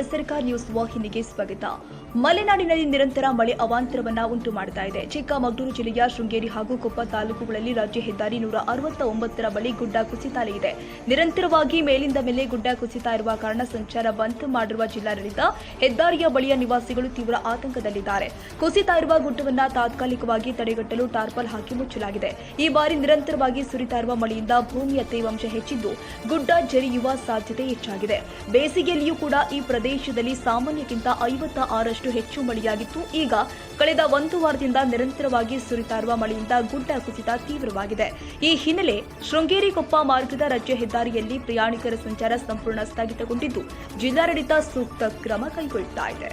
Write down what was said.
ಎಸ್ಆರ್ಕ news ವಾಹಿನಿಗೆ ಸ್ವಾಗತ. ಮಲೆನಾಡಿನಲ್ಲಿ ನಿರಂತರ ಮಳೆ ಅವಾಂತರವನ್ನ ಉಂಟು ಮಾಡ್ತಾ ಇದೆ. ಚಿಕ್ಕಮಗಳೂರು ಜಿಲ್ಲೆಯ ಶೃಂಗೇರಿ ಹಾಗೂ ಕೊಪ್ಪ ತಾಲೂಕುಗಳಲ್ಲಿ ರಾಜ್ಯ ಹೆದ್ದಾರಿ ನೂರ ಅರವತ್ತ ಒಂಬತ್ತರ ಬಳಿ ಗುಡ್ಡ ಕುಸಿತ ಇದೆ. ನಿರಂತರವಾಗಿ ಮೇಲಿಂದ ಮೇಲೆ ಗುಡ್ಡ ಕುಸಿತ ಇರುವ ಕಾರಣ ಸಂಚಾರ ಬಂದ್ ಮಾಡಿರುವ ಜಿಲ್ಲಾಡಳಿತ ಹೆದ್ದಾರಿಯ ಬಳಿಯ ನಿವಾಸಿಗಳು ತೀವ್ರ ಆತಂಕದಲ್ಲಿದ್ದಾರೆ. ಕುಸಿತ ಇರುವ ಗುಡ್ಡವನ್ನ ತಾತ್ಕಾಲಿಕವಾಗಿ ತಡೆಗಟ್ಟಲು ಟಾರ್ಪಲ್ ಹಾಕಿ ಮುಚ್ಚಲಾಗಿದೆ. ಈ ಬಾರಿ ನಿರಂತರವಾಗಿ ಸುರಿತಾ ಇರುವ ಮಳೆಯಿಂದ ಭೂಮಿಯ ತೇವಾಂಶ ಹೆಚ್ಚಿದ್ದು ಗುಡ್ಡ ಜರಿಯುವ ಸಾಧ್ಯತೆ ಹೆಚ್ಚಾಗಿದೆ. ಬೇಸಿಗೆಯಲ್ಲಿಯೂ ಕೂಡ ಈ ಪ್ರದೇಶದಲ್ಲಿ ಸಾಮಾನ್ಯಕ್ಕಿಂತ ಐವತ್ತ ಆರಷ್ಟು ಹೆಚ್ಚು ಮಳೆಯಾಗಿತ್ತು. ಈಗ ಕಳೆದ ಒಂದು ವಾರದಿಂದ ನಿರಂತರವಾಗಿ ಸುರಿತಾ ಇರುವ ಮಳೆಯಿಂದ ಗುಡ್ಡ ಕುಸಿತ ತೀವ್ರವಾಗಿದೆ. ಈ ಹಿನ್ನೆಲೆ ಶೃಂಗೇರಿ ಕೊಪ್ಪ ಮಾರ್ಗದ ರಾಜ್ಯ ಹೆದ್ದಾರಿಯಲ್ಲಿ ಪ್ರಯಾಣಿಕರ ಸಂಚಾರ ಸಂಪೂರ್ಣ ಸ್ಥಗಿತಗೊಂಡಿದ್ದು, ಜಿಲ್ಲಾಡಳಿತ ಸೂಕ್ತ ಕ್ರಮ ಕೈಗೊಳ್ಳುತ್ತಾ ಇದೆ.